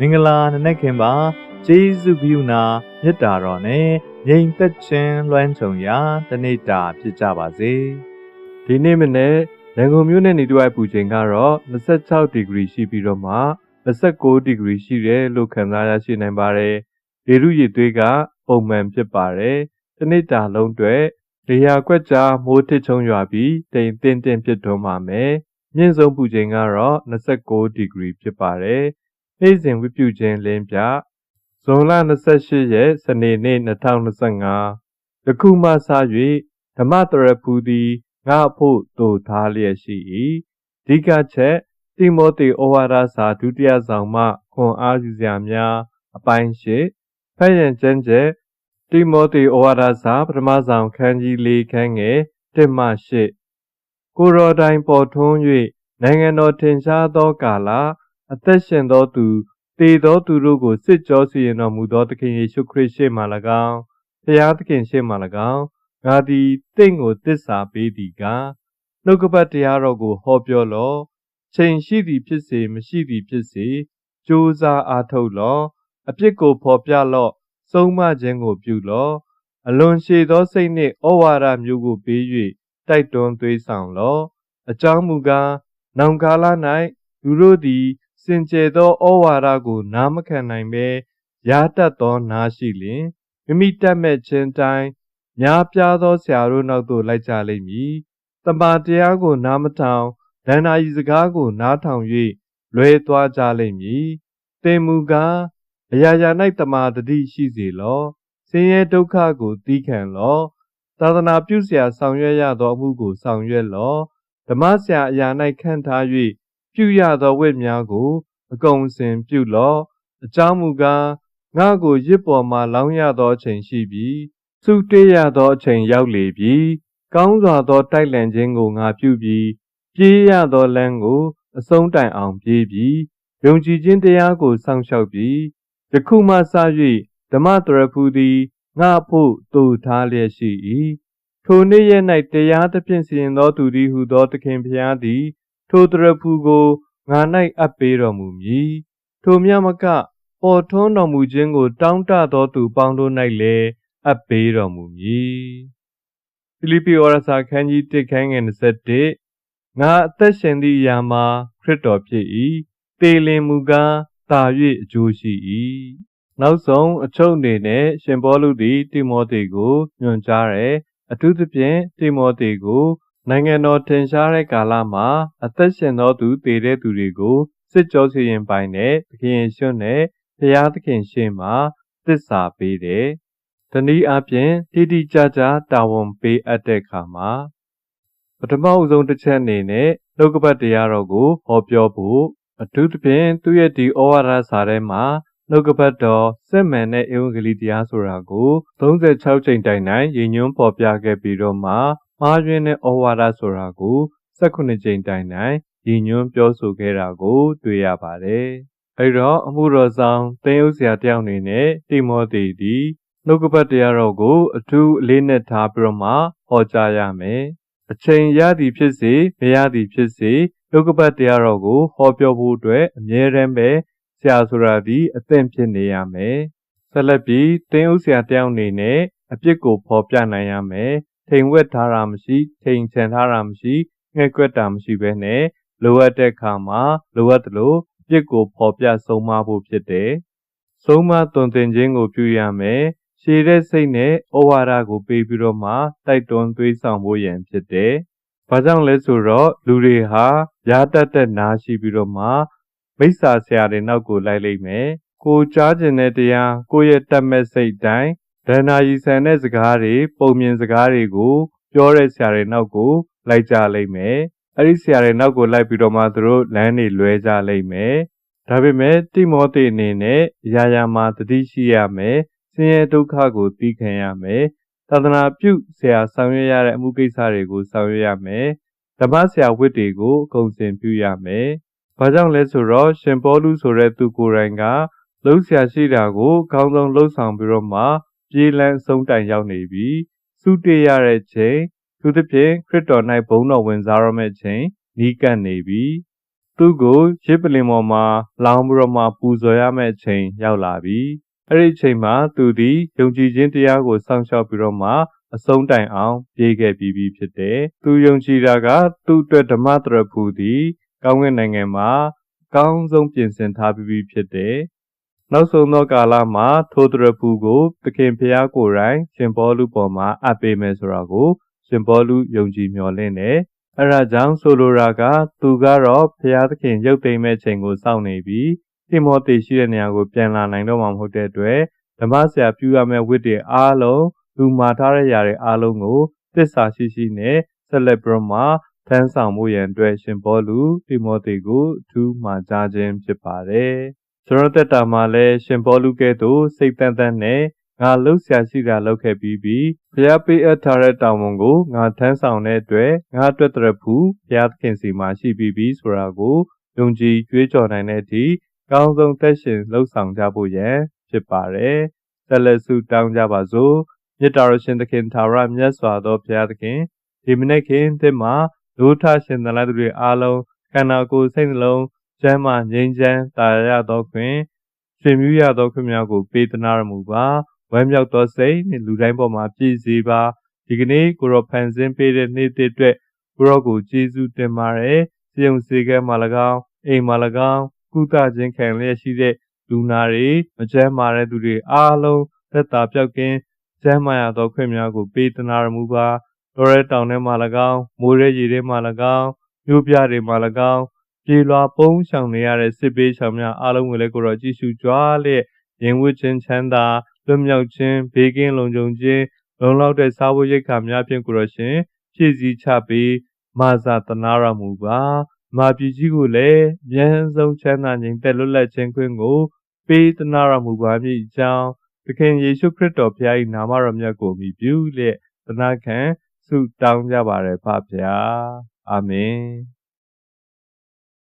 မင်္ဂလာနံနက်ခင်ပါကျေးဇူးပြုနာမေတ္တာတော်နဲ့ငြိမ်သက်ခြင်းလွှမ်းခြုံရာတနေ့တာဖြစ်ကြပါစေဒီနေ့မနေ့ရန်ကုန်မြို့နယ်နေတွက်ပူချိန်ကတော့26ဒီဂရီရှိပြီးတော့မှ29ဒီဂရီရှိတယ်လို့ခန့်မှန်းရရှိနိုင်ပါတယ်။ရေရုရည်သွေးကပုံမှန်ဖြစ်ပါတယ်။တစ်နေ့တာလုံးအတွက်လေယာကွက်ကြားမိုးထစ်ချုံရွာပြီးတိမ်တင်းတင်းဖြစ်ထွန်းပါမယ်။မြင့်ဆုံးပူချိန်ကတော့29ဒီဂရီဖြစ်ပါတယ်။ နေ့စဉ်ဝိပုချင်းလင်းပြဇွန်လ28ရက်စနေနေ့2025ယခုမှစ၍ဓမ္မတရဖူသည်ငါအဖို့တူထားလျက်ရှိ၏အဓိကချက်တိမောသေဩဝါဒစာဒုတိယဆောင်မှခွန်အားယူစရာများအပိုင်းရှိဖတ်ရန်ကျမ်းချက်တိမောသေဩဝါဒစာပထမဆောင်ခန်းကြီး၄ခန်းငယ်၁မှ၈ကိုရော်တိုင်းပေါ်ထွန်း၍နိုင်ငံတော်ထင်ရှားသောကာလ အသက်ရှင်သောသူတည်သောသူတို့ကိုစစ်ကြောစီရင်တော်မူသောသခင်ယေရှုခရစ်ရှေ့မှ၎င်းဖျားသခင်ရှေ့မှ၎င်းငါသည်တင့်ကိုတစ္ဆာပေးသည်ကားနှုတ်ကပတ်တရားတော်ကိုဟောပြောလော့ချိန်ရှိသည်ဖြစ်စေမရှိသည်ဖြစ်စေကြိုးစားအားထုတ်လော့အပြစ်ကိုဖော်ပြလော့ဆုံးမခြင်းကိုပြုလော့အလွန်ရှည်သောစိတ်နှင့်ဩဝါဒမျိုးကိုပေး၍တိုက်တွန်းသွေးဆောင်လော့အကြောင်းမူကားနောင်ကာလ၌သူတို့သည် စင်ကြယ်သောဩဝါဒကို နားမခံနိုင်ဘဲရားတတ်သောနားရှိလျင်မိမိတတ်မဲ့ခြင်းတိုင်းများပြားသောဆရာတို့နောက်သို့လိုက်ကြလိမ့်မည်။တမန်တရားကို နားမထောင်ဒဏ္ဍာရီစကားကို နားထောင်၍လွဲသွားကြလိမ့်မည်။သင်မူကားအရာရာ၌တမာတတိရှိစေလော။ဆင်းရဲဒုက္ခကိုသီးခံလော။သာသနာပြုဆရာဆောင်ရွက်ရသောအမှုကိုဆောင်ရွက်လော။ဓမ္မဆရာအရာ၌ခန့်ထား ပြုရသောဝိများကို အကုန်စင်ပြုလော့။အကြောင်းမူကားငါကိုရစ်ပေါ်မှလောင်းရသောအချိန်ရှိပြီ။စုတေးရသောအချိန်ရောက်လေပြီ။ကောင်းစွာသောတိုက်လန်ခြင်းကိုငါပြုပြီးပြေးရသောလမ်းကို အဆုံးတိုင်အောင်ပြေးပြီးယုံကြည်ခြင်းတရားကိုစောင့်ရှောက်ပြီးယခုမှစ၍ဓမ္မတရဖူသည်ငါဖို့တူထားလျက်ရှိ၏ထိုနေ့ရက်၌တရားသဖြင့်စီရင်သောသူသည်ဟုသောသခင်ဖျားသည် ထိုတရဖူကိုငါ၌အပ်ပေးတော်မူမည်ထိုမြမကပေါ်ထွန်းတော်မူခြင်းကို တောင်းတသောသူပေါင်းတို့၌လည်းအပ်ပေးတော်မူမည်ဖိလိပ္ပိဩရစာခန်းကြီး1ခန်းငယ်21ငါအသက်ရှင်သည့်အရာမှာခရစ်တော်ဖြစ်၏တေလင်မူကားတာ၍အကျိုးရှိ၏နောက်ဆုံးအချုပ်အနေနဲ့ရှင်ဘောလူသည်တိမောသေကိုညွှန်ကြားတယ်အထူးသဖြင့်တိမောသေကို နိုင်ငံတော်ထင်ရှားတဲ့ကာလမှာအသက်ရှင်သောသူတည်တဲ့သူတွေကိုစစ်ကြောစီရင်ပိုင်တဲ့သခင်ယေရှုနဲ့ဘုရားသခင်ရှေ့မှာသစ္စာပေးတယ်။တနည်းအားဖြင့်တိတိကျကျတာဝန်ပေးအပ်တဲ့အခါမှာပထမအဆုံးတစ်ချက်အနေနဲ့လောကပတ်တရားတော်ကိုဟောပြောဖို့အထူးသဖြင့်သူ့ရဲ့ဒီဩဝါဒစာထဲမှာနှုတ်ကပတ်တော်စစ်မှန်တဲ့ဧဝံဂေလိတရားဆိုတာကို36ချိန်တိုင်တိုင်ရည်ညွှန်းပေါ်ပြခဲ့ပြီးတော့မှ မှားယွင်းတဲ့ဩဝါဒဆိုတာကို18ချိန်တိုင်တိုင်ရည်ညွှန်းပြောဆိုခဲ့တာကို တွေ့ရပါတယ်။အဲတော့အမှုတော်ဆောင်သင်ဥစရာတယောက်အနေနဲ့တိမောသေသည်နှုတ်ကပတ်တရားတော်ကို အထူးအလေးနက်ထားပြီးတော့မှဟောကြားရမယ်။အချိန်ရသည်ဖြစ်စေမရသည်ဖြစ်စေနှုတ်ကပတ်တရားတော်ကိုဟောပြောဖို့အတွက်အမြဲတမ်းပဲဆရာဆိုတာဒီအသင့်ဖြစ်နေရမယ်။ဆက်လက်ပြီးသင်ဥစရာတယောက်အနေနဲ့အပြစ်ကိုဖော်ပြနိုင်ရမယ်။ ထိန်ဝက်ထားတာမရှိထိန်ချန်ထားတာမရှိငှက်ကွက်တာမရှိဘဲနဲ့လိုအပ်တဲ့အခါမှာလိုအပ်သလိုအပြစ်ကိုဖော်ပြဆုံးမဖို့ဖြစ်တယ်။ဆုံးမသွန်သင်ခြင်းကိုပြုရမယ်။ရှည်တဲ့စိတ်နဲ့ဩဝါဒကိုပေးပြီးတော့မှတိုက်တွန်းသွေးဆောင်ဖို့ရန်ဖြစ်တယ်။ဘာကြောင့်လဲဆိုတော့လူတွေဟာရာတတ်တဲ့နားရှိပြီးတော့မှမိစ္ဆာဆရာတွေနောက်ကိုလိုက်လိမ့်မယ်။ကိုကြားကျင်တဲ့တရားကိုယ့်ရဲ့တတ်မဲ့စိတ်တိုင်း ဒဏ္ဍာရီဆန်တဲ့စကားတွေပုံမြင်စကားတွေကို ပြောတဲ့ဆရာတွေနောက်ကိုလိုက်ကြလိမ့်မယ်။အဲ့ဒီဆရာတွေနောက်ကိုလိုက်ပြီးတော့မှသူတို့လမ်းတွေလွဲကြလိမ့်မယ်။ဒါပေမဲ့တိမောသေအနေနဲ့အရာရာမှာတတိရှိရမယ်။ဆင်းရဲဒုက္ခကိုသိခံရမယ်။သာသနာပြုဆရာဆောင်ရွက်ရတဲ့အမှုကိစ္စတွေကိုဆောင်ရွက်ရမယ်။ဓမ္မဆရာဝတ်တွေကိုအကုန်စင်ပြုရမယ်။ဘာကြောင့်လဲဆိုတော့ရှင်ပေါလုဆိုတဲ့သူကိုယ်တိုင်ကလှုပ်ရှားရှိတာကိုကောင်းဆုံးလှုပ်ဆောင်ပြီးတော့မှ ပြေးလန်းဆုံးတိုင်ရောက်နေပြီ။စုတေရတဲ့ချိန်သူသဖြင့်ခရစ်တော်၌ဘုန်းတော်ဝင်စားရမယ့်ချိန်နီးကပ်နေပြီသူ့ကိုရစ်ပလင်ပေါ်မှာလောင်းပြီးတော့မှပူဇော်ရမယ့်အချိန်ရောက်လာပြီအဲ့ဒီအချိန်မှာသူသည်ယုံကြည်ခြင်းတရားကိုစောင့်ရှောက်ပြီးတော့မှအဆုံးတိုင်အောင်ပြေးခဲ့ပြီးပြီဖြစ်တယ်သူယုံကြည်တာကသူ့အတွက်ဓမ္မတရဖူသည်ကောင်းကင်နိုင်ငံမှာအကောင်းဆုံးပြင်ဆင်ထားပြီးပြီဖြစ်တယ် နောက်ဆုံးသောကာလမှာထိုတရဖူကိုသခင်ဖျားကိုယ်တိုင်ရှင်ဘောလူပေါ်မှာအပ်ပေးမယ်ဆိုတာကို ရှင်ဘောလူယုံကြည်မျှော်လင့်တယ်အဲ့ဒါကြောင့်ဆိုလိုတာကသူကတော့ဖျားသခင်ရုပ်သိမ်းမဲ့ချိန်ကိုစောင့်နေပြီးတိမောသေရှိတဲ့နေရာကိုပြန်လာနိုင်တော့မှာမဟုတ်တဲ့အတွက်ဓမ္မဆရာပြုရမယ့်ဝိတ္တေအားလုံးလူမှာထားတဲ့ຢာတွေအားလုံးကိုသစ္စာရှိရှိနဲ့ဆက်လက်ပြီးတော့မှထမ်းဆောင်မှုရန်အတွက်ရှင်ဘောလူတိမောသေကိုအထူးမှာကြားခြင်းဖြစ်ပါတယ် ကျွန်တော်တက်တာမှာလည်းရှင်ဘောလူကဲ့သို့စိတ်တန်တန်နဲ့ငါလှုပ်ရှားရှိတာလုပ်ခဲ့ပြီးပြီးဘုရားပေးအပ်ထားတဲ့တာဝန်ကိုငါထမ်းဆောင်တဲ့အတွက်ငါအတွက်တရဖူဘုရားသခင်စီမှာရှိပြီးပြီးဆိုတာကိုယုံကြည်ကြွေးကြော်နိုင်တဲ့အထိကောင်းဆုံးသက်ရှင်လှုပ်ဆောင်ကြဖို့ရန်ဖြစ်ပါတယ်ဆက်လက်ဆုတောင်းကြပါစို့မြတ်တော်ရှင်သခင်သာရမြတ်စွာသောဘုရားသခင်ဒီမနေ့ခင်သစ်မှာဒုထရှင်သလားသူတွေအားလုံးခန္ဓာကိုယ်စိတ်နှလုံး ကျမ်းမာငြိမ်းချမ်းတာရသောခွင့်ရှင်မြူရသောခွင့်များကို ပေးသနာရမူပါဝမ်းမြောက်သောစိတ်နှင့်လူတိုင်းပေါ်မှာပြည့်စေပါဒီကနေ့ကိုရောဖန်ဆင်းပေးတဲ့နေ့တစ်အတွက်ကိုရောကိုကျေးဇူးတင်ပါတယ်စေုံစေကဲမှာ၎င်းအိမ်မှာ၎င်းကုသခြင်းခံလျက်ရှိတဲ့လူနာတွေမကျမ်းမာတဲ့သူတွေအားလုံးသက်သာပြောက်ကင်းကျမ်းမာရသောခွင့်များကို ပေးသနာရမူပါတော်ရဲတောင်ထဲမှာ၎င်းမိုးရဲရေထဲမှာ၎င်းမြို့ပြတွေမှာ၎င်း ပြေလွာပုံးဆောင်နေရတဲ့စစ်ပေးဆောင်များအားလုံးကိုလည်းကိုရောကြည့်ရှုကြွားလျက်ရင်ဝတ်ခြင်းချမ်းသာလွတ်မြောက်ခြင်းဘေးကင်းလုံခြုံခြင်းလုံလောက်တဲ့စားဖို့ရိတ်ခါများဖြင့်ကိုရောရှင်ဖြည့်ဆည်းချပြီးမာစာတနာရမူပါမာပြည်ကြီးကိုလည်းဉာဏ်ဆုံးချမ်းသာခြင်းတက်လွတ်လပ်ခြင်းခွင့်ကို ပေးသနာရမူပါမည်အကြောင်းသခင်ယေရှုခရစ်တော်ဖခင်၏နာမတော်မြတ်ကိုမြည်ပြုလျက်သနာခံဆုတောင်းကြပါရဖဖခင်အာမင်